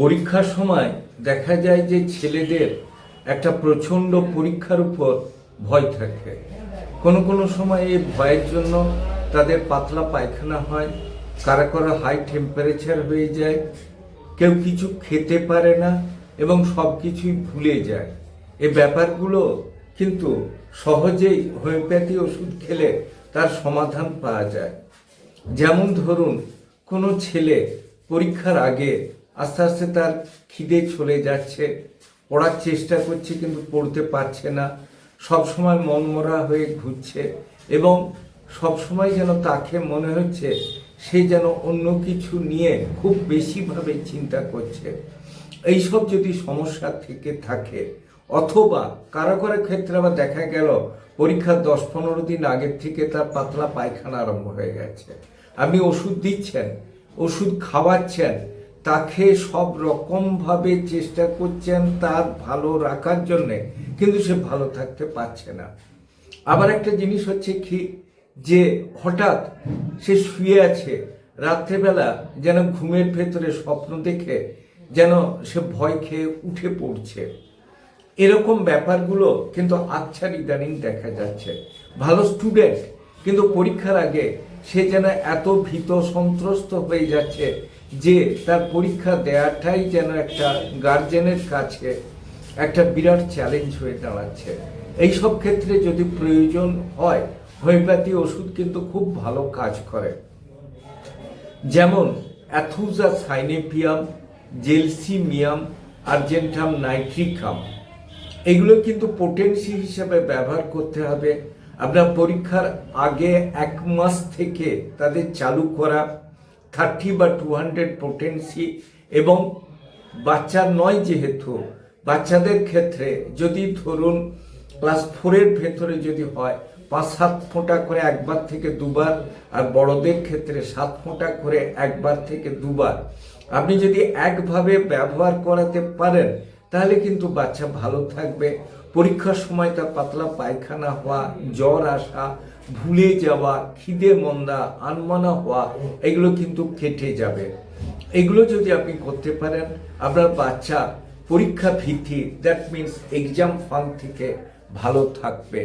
পরীক্ষার সময় দেখা যায় যে ছেলেদের একটা প্রচণ্ড পরীক্ষার উপর ভয় থাকে। কোনো কোনো সময় এই ভয়ের জন্য তাদের পাতলা পায়খানা হয় কারা কারও হাই টেম্পারেচার হয়ে যায়, কেউ কিছু খেতে পারে না এবং সব কিছুই ভুলে যায়। এ ব্যাপারগুলো কিন্তু সহজেই হোমিওপ্যাথি ওষুধ খেলে তার সমাধান পাওয়া যায়। যেমন ধরুন, কোনো ছেলে পরীক্ষার আগে আস্তে আস্তে তার খিদে চলে যাচ্ছে। পড়ার চেষ্টা করছে কিন্তু পড়তে পারছে না। সব সময় মনমরা হয়ে ঘুরছে এবং সব সময় যেন তাকে মনে হচ্ছে সে যেন অন্য কিছু নিয়ে খুব বেশিভাবে চিন্তা করছে। এইসব যদি সমস্যা থেকে থাকে, অথবা কারও কারও ক্ষেত্রে আবার দেখা গেল, পরীক্ষার দশ পনেরো দিন আগের থেকে তার পাতলা পায়খানা আরম্ভ হয়ে গেছে। আপনি ওষুধ দিচ্ছেন, ওষুধ খাওয়াচ্ছেন তাকে সব রকমভাবে চেষ্টা করছেন তার ভালো রাখার জন্যে, কিন্তু সে ভালো থাকতে পারছে না। আবার একটা জিনিস হচ্ছে কি, যে হঠাৎ সে শুয়ে আছে, রাত্রেবেলা যেন ঘুমের ভেতরে স্বপ্ন দেখে যেন সে ভয় খেয়ে উঠে পড়ছে। এরকম ব্যাপারগুলো কিন্তু আচ্ছার ইদানিং দেখা যাচ্ছে। ভালো স্টুডেন্ট কিন্তু পরীক্ষার আগে সে যেন এত ভীত সন্ত্রস্ত হয়ে যাচ্ছে যে তার পরীক্ষা দেওয়াটাই যেন একটা গার্জেনের কাছে একটা বিরাট চ্যালেঞ্জ হয়ে দাঁড়াচ্ছে। এইসব ক্ষেত্রে যদি প্রয়োজন হয় হোমিওপ্যাথি ওষুধ কিন্তু খুব ভালো কাজ করে। যেমন aethusa cynapium, gelsemium, argentum nitricum. এগুলো কিন্তু পোটেন্সি হিসেবে ব্যবহার করতে হবে। আপনার পরীক্ষার আগে এক মাস থেকে তাদের চালু করা থার্টি বা টু হান্ড্রেড পোটেন্সি এবং বাচ্চা নয় যেহেতু, বাচ্চাদের ক্ষেত্রে যদি ধরুন ক্লাস ফোরের ভেতরে যদি হয়, পাঁচ সাত ফোঁটা করে একবার থেকে দুবার, আর বড়দের ক্ষেত্রে সাত ফোঁটা করে একবার থেকে দুবার। আপনি যদি একভাবে ব্যবহার করাতে পারেন, তাহলে কিন্তু বাচ্চা ভালো থাকবে। পরীক্ষার সময় তার পাতলা পায়খানা হওয়া, জ্বর আসা, ভুলে যাওয়া, খিদে মন্দা, আনমানা হওয়া, এগুলো কিন্তু কেটে যাবে। এগুলো যদি আপনি করতে পারেন, আপনার বাচ্চা পরীক্ষা ভীতি দ্যাট মিন্স এক্সাম ফান থেকে ভালো থাকবে।